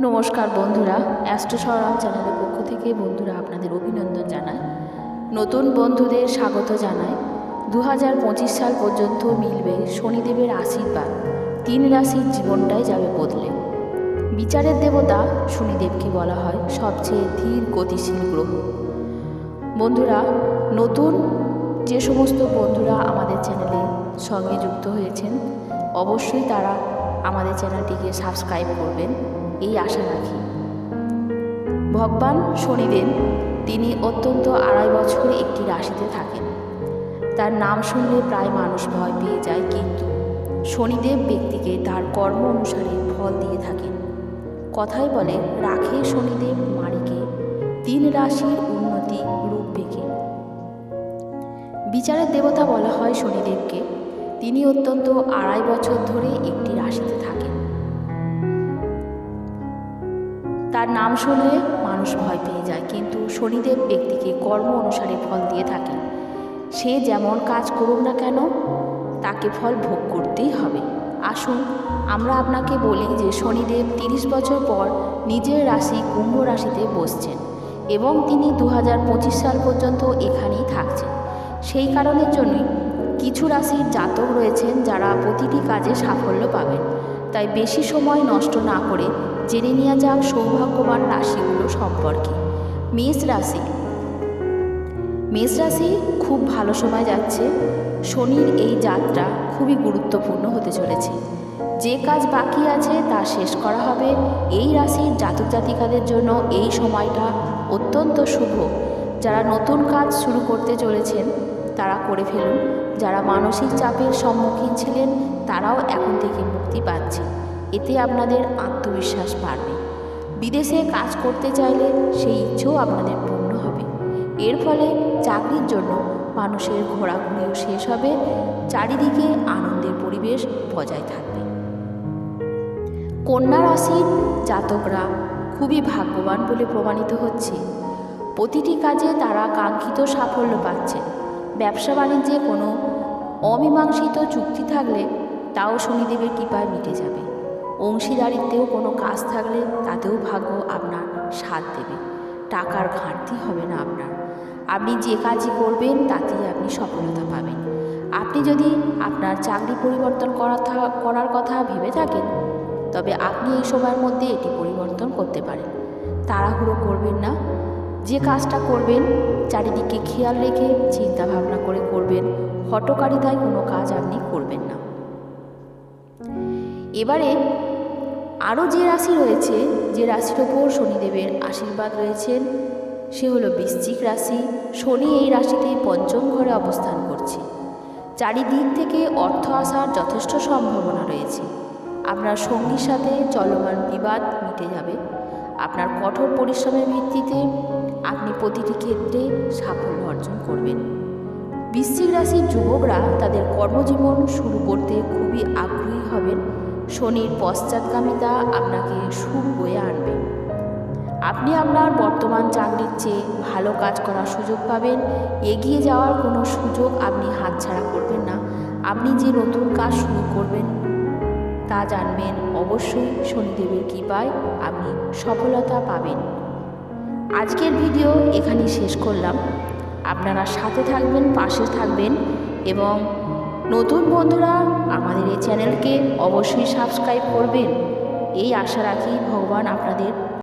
নমস্কার বন্ধুরা, অ্যাস্ট্রো সরাম চ্যানেলের পক্ষ থেকে বন্ধুরা আপনাদের অভিনন্দন জানাই। নতুন বন্ধুদের স্বাগত জানাই। দু সাল পর্যন্ত মিলবে শনিদেবের আশীর্বাদ। তিন রাশির জীবনটাই যাবে বদলে। বিচারের দেবতা শনিদেবকে বলা হয় সবচেয়ে ধীর গতিশীল গ্রহ। বন্ধুরা, নতুন যে সমস্ত বন্ধুরা আমাদের চ্যানেলে সঙ্গে যুক্ত হয়েছেন, অবশ্যই তারা আমাদের চ্যানেলটিকে সাবস্ক্রাইব করবেন, এই আশা রাখি। ভগবান শনিদেব, তিনি অত্যন্ত আড়াই বছর একটি রাশিতে থাকেন। তার নাম শুনলে প্রায় মানুষ ভয় পেয়ে যায়, কিন্তু শনিদেব ব্যক্তিকে তার কর্ম অনুসারে ফল দিয়ে থাকেন। কথাই বলে, রাখে শনিদেব মারিকে তিন রাশির উন্নতি রূপ বেঁকে বিচারের দেবতা বলা হয় শনিদেবকে। তিনি অত্যন্ত আড়াই বছর ধরে একটি রাশিতে থাকেন। তার নাম শুনলে মানুষ ভয় পেয়ে যায়, কিন্তু শনিদেব ব্যক্তিকে কর্ম অনুসারে ফল দিয়ে থাকেন। সে যেমন কাজ করুক না কেন, তাকে ফল ভোগ করতেই হবে। আসুন, আমরা আপনাকে বলি যে শনিদেব তিরিশ বছর পর নিজের রাশি কুম্ভ রাশিতে বসছেন এবং তিনি দু হাজার পঁচিশ সাল পর্যন্ত এখানেই থাকছেন। সেই কারণের জন্যই কিছু রাশির জাতক রয়েছেন যারা প্রতিটি কাজে সাফল্য পাবেন। তাই বেশি সময় নষ্ট না করে জেনে নেওয়া যাক সৌভাগ্যবান রাশিগুলো সম্পর্কে। মেষ রাশি। মেষ রাশি খুব ভালো সময় যাচ্ছে। শনির এই যাত্রা খুবই গুরুত্বপূর্ণ হতে চলেছে। যে কাজ বাকি আছে তা শেষ করা হবে। এই রাশির জাতক জাতিকাদের জন্য এই সময়টা অত্যন্ত শুভ। যারা নতুন কাজ শুরু করতে চলেছেন তারা করে ফেলুন। যারা মানসিক চাপের সম্মুখীন ছিলেন, তারাও এখন থেকে মুক্তি পাচ্ছে। এতে আপনাদের আত্মবিশ্বাস বাড়বে। বিদেশে কাজ করতে চাইলে সেই ইচ্ছেও আপনাদের পূর্ণ হবে। এর ফলে চাকরির জন্য মানুষের ঘোরাঘুরিও শেষ হবে। চারিদিকে আনন্দের পরিবেশ বজায় থাকবে। কন্যা রাশির জাতকরা খুবই ভাগ্যবান বলে প্রমাণিত হচ্ছে। প্রতিটি কাজে তারা কাঙ্ক্ষিত সাফল্য পাচ্ছে ব্যবসা বাণিজ্যে কোনো অমীমাংসিত চুক্তি থাকলে তাও শনিদেবের কৃপায় মিটে যাবে। অংশীদারিত্বেও কোনো কাজ থাকলে তাতেও ভাগ্য আপনার সাথ দেবে। টাকার ঘাটতি হবে না আপনার। আপনি যে কাজই করবেন, তাতেই আপনি সফলতা পাবেন। আপনি যদি আপনার চাকরি পরিবর্তন করা করার কথা ভেবে থাকেন, তবে আপনি এই সময়ের মধ্যে এটি পরিবর্তন করতে পারেন। তাড়াহুড়ো করবেন না। যে কাজটা করবেন, চারিদিকে খেয়াল রেখে চিন্তা ভাবনা করে করবেন। হটকারিতায় কোনো কাজ আপনি করবেন না। এবারে আরও যে রাশি রয়েছে, যে রাশির ওপর শনিদেবের আশীর্বাদ রয়েছেন, সে হলো বৃশ্চিক রাশি। শনি এই রাশিতে পঞ্চম ঘরে অবস্থান করছে। চারিদিক থেকে অর্থ আসার যথেষ্ট সম্ভাবনা রয়েছে। আপনার সঙ্গীর সাথে চলমান বিবাদ মিটে যাবে। আপনার কঠোর পরিশ্রমের ভিত্তিতে আপনি প্রতিটি ক্ষেত্রে সাফল্য অর্জন করবেন। বৃশ্চিক রাশির যুবকরা তাদের কর্মজীবন শুরু করতে খুবই আগ্রহী হবেন। শনির পশ্চাৎগামিতা আপনাকে সুখ বয়ে আনবে। আপনি আপনার বর্তমান চাকরির চেয়ে ভালো কাজ করার সুযোগ পাবেন। এগিয়ে যাওয়ার কোনো সুযোগ আপনি হাতছাড়া করবেন না। আপনি যে নতুন কাজ শুরু করবেন তা জানবেন। অবশ্যই শনিদেবের কৃপায় আপনি সফলতা পাবেন। আজকের ভিডিও এখানেই শেষ করলাম। আপনারা সাথে থাকবেন, পাশে থাকবেন এবং নতুন বন্ধুরা আমাদের এই চ্যানেলকে অবশ্যই সাবস্ক্রাইব করবেন। এই আশা রাখি ভগবান আপনাদের